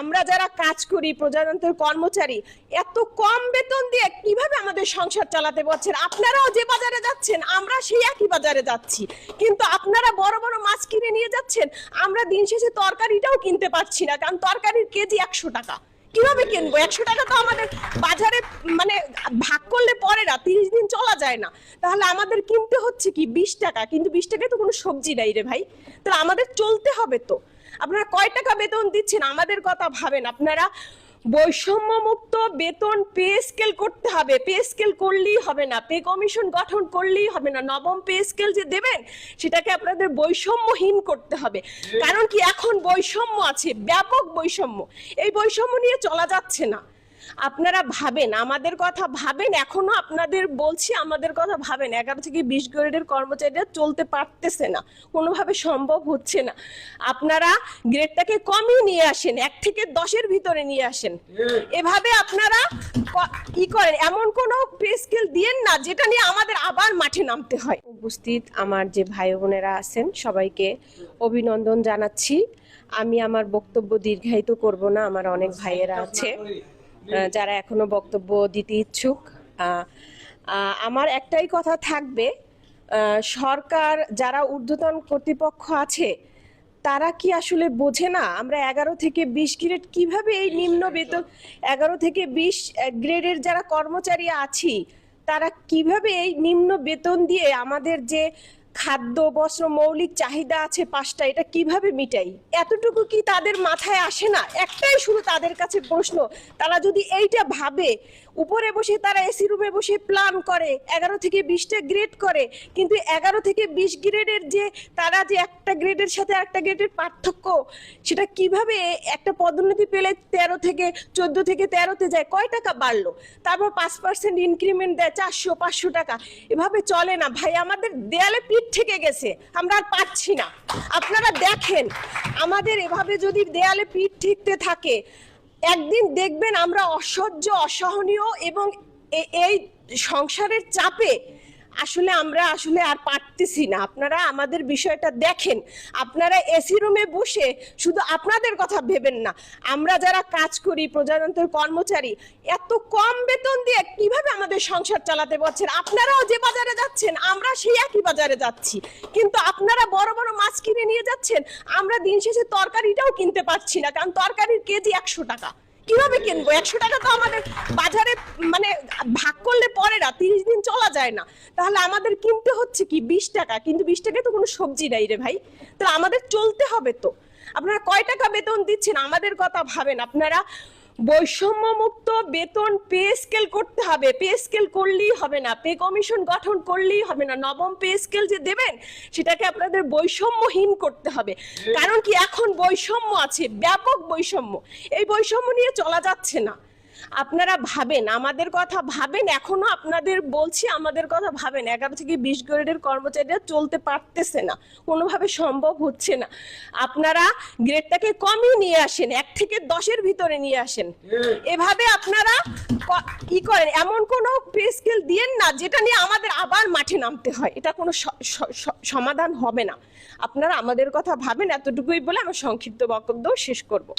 আমরা যারা কাজ করি, প্রজাতন্ত্রের কর্মচারী, এত কম বেতন দিয়ে কীভাবে আমাদের সংসার চালাতে পারছেন? আপনারাও যে বাজারে যাচ্ছেন, আমরা সেই একই বাজারে যাচ্ছি। কিন্তু আপনারা বড় বড় মাছ কিনে নিয়ে যাচ্ছেন, আমরা দিন শেষে তরকারিটাও কিনতে পারছি না, কারণ তরকারির কেজি একশো টাকা। কীভাবে কিনবো? একশো টাকা তো আমাদের বাজারে মানে ভাগ করলে পরে না, তিরিশ দিন চলা যায় না। তাহলে আমাদের কিনতে হচ্ছে কি বিশ টাকা? কিন্তু বিশ টাকায় তো কোনো সবজি নাই রে ভাই। তাহলে আমাদের চলতে হবে তো। আপনারা কয় টাকা বেতন দিচ্ছেন? আমাদের কথা ভাবেন। আপনারা বৈষম্যমুক্ত বেতন পে স্কেল করতে হবে। পে স্কেল করলেই হবে না। পে কমিশন গঠন করলেই হবে না। নবম পে স্কেল যে দেবেন সেটাকে আপনাদের বৈষম্যহীন করতে হবে। কারণ কি? এখন বৈষম্য আছে। ব্যাপক বৈষম্য। এই বৈষম্য নিয়ে চলা যাচ্ছে না। আপনারা ভাবেন, আমাদের কথা ভাবেন, এখনও আপনাদের বলছি, আমাদের কথা ভাবেন। এগারো থেকে বিশ গ্রেডের কর্মচারীরা চলতে পারতেছে না, কোনোভাবে সম্ভব হচ্ছে না। আপনারা গ্রেডটাকে কমই নিয়ে আসেন, এক থেকে দশের ভিতরে নিয়ে আসেন। এভাবে আপনারা ই করেন, এমন কোনো পে স্কেল দিয়েন না, যেটা নিয়ে আমাদের আবার মাঠে নামতে হয়। উপস্থিত আমার যে ভাই বোনেরা আছেন, সবাইকে অভিনন্দন জানাচ্ছি। আমি আমার বক্তব্য দীর্ঘায়িত করব না, আমার অনেক ভাইয়েরা আছে। যারা এখনও বক্তব্য দিতে ইচ্ছুক আমার একটাই কথা থাকবে সরকার যারা ঊর্ধ্বতন কর্তৃপক্ষ আছে তারা কি আসলে বোঝে না আমরা এগারো থেকে বিশ গ্রেড কীভাবে এই নিম্ন বেতন এগারো থেকে বিশ গ্রেডের যারা কর্মচারী আছি তারা কীভাবে এই নিম্ন বেতন দিয়ে আমাদের যে খাদ্য, বস্ত্র, মৌলিক চাহিদা আছে পাঁচটা, এটা কীভাবে মিটাই? এতটুকু কি তাদের মাথায় আসে না? একটাই শুধু তাদের কাছে প্রশ্ন। তারা যদি এইটা ভাবে, উপরে বসে তারা এসি রুমে বসে প্ল্যান করে, এগারো থেকে বিশটা গ্রেড করে, কিন্তু এগারো থেকে বিশ গ্রেডের যে তারা যে একটা গ্রেডের সাথে একটা গ্রেডের পার্থক্য, সেটা কীভাবে একটা পদোন্নতি পেলে তেরো থেকে চোদ্দ থেকে তেরোতে যায়? কয় টাকা বাড়লো? তারপর পাঁচ পার্সেন্ট ইনক্রিমেন্ট দেয় চারশো, পাঁচশো টাকা। এভাবে চলে না। ভাই, আমাদের দেয়ালে পিঠ থেকে গেছে, আমরা আর পারছি না। আপনারা দেখেন, আমাদের এভাবে যদি দেয়ালে পিঠ ঠিকতে থাকে, একদিন দেখবেন আমরা অসহ্য, অসহনীয় এবং এই সংসারের চাপে আসলে আমরা আসলে আর পারতেছি না। আপনারা আমাদের বিষয়টা দেখেন। আপনারা এসি রুমে বসে শুধু আপনাদের কথা ভেবেন না। আমরা যারা কাজ করি, প্রজাতন্ত্রের কর্মচারী, এত কম বেতন দিয়ে কীভাবে আমাদের সংসার চালাতে পারছেন? আপনারাও যে বাজারে যাচ্ছেন, আমরা সেই একই বাজারে যাচ্ছি। কিন্তু আপনারা বড় বড় মাছ কিনে নিয়ে যাচ্ছেন, আমরা দিন শেষে তরকারিটাও কিনতে পারছি না, কারণ তরকারির কেজি একশো টাকা। কীভাবে কিনবো? একশো টাকা তো আমাদের বাজারে মানে ভাগ করলে না তিরিশ দিন চলা যায় না। তাহলে আমাদের কিনতে হচ্ছে কি? বিশ টাকা। কিন্তু বিশ টাকায় তো কোনো সবজি নাই রে ভাই। তাহলে আমাদের চলতে হবে তো। আপনারা কয় টাকা বেতন দিচ্ছেন? আমাদের কথা ভাবেন। আপনারা বৈষম্য মুক্ত বেতন পে স্কেল করতে হবে। পে স্কেল করলেই হবে না। পে কমিশন গঠন করলেই হবে না। নবম পে স্কেল যে দেবেন, সেটাকে আপনাদের বৈষম্যহীন করতে হবে। কারণ কি? এখন বৈষম্য আছে। ব্যাপক বৈষম্য। এই বৈষম্য নিয়ে চলা যাচ্ছে না। আপনারা ভাবেন আমাদের কথা ভাবেন এখনও আপনাদের বলছি আমাদের কথা ভাবেন। এগারো থেকে বিশ গ্রেডের কর্মচারীরা চলতে পারতেছে না কোনোভাবে সম্ভব হচ্ছে না। আপনারা গ্রেডটাকে কমই নিয়ে আসেন এক থেকে দশের ভিতরে নিয়ে আসেন। এভাবে আপনারা ক- ই করেন এমন কোনো পে স্কেল দিয়েন না যেটা নিয়ে আমাদের আবার মাঠে নামতে হয়। এটা কোনো সমাধান হবে না। আপনারা আমাদের কথা ভাবেন এতটুকুই বলে আমার সংক্ষিপ্ত বক্তব্য শেষ করব।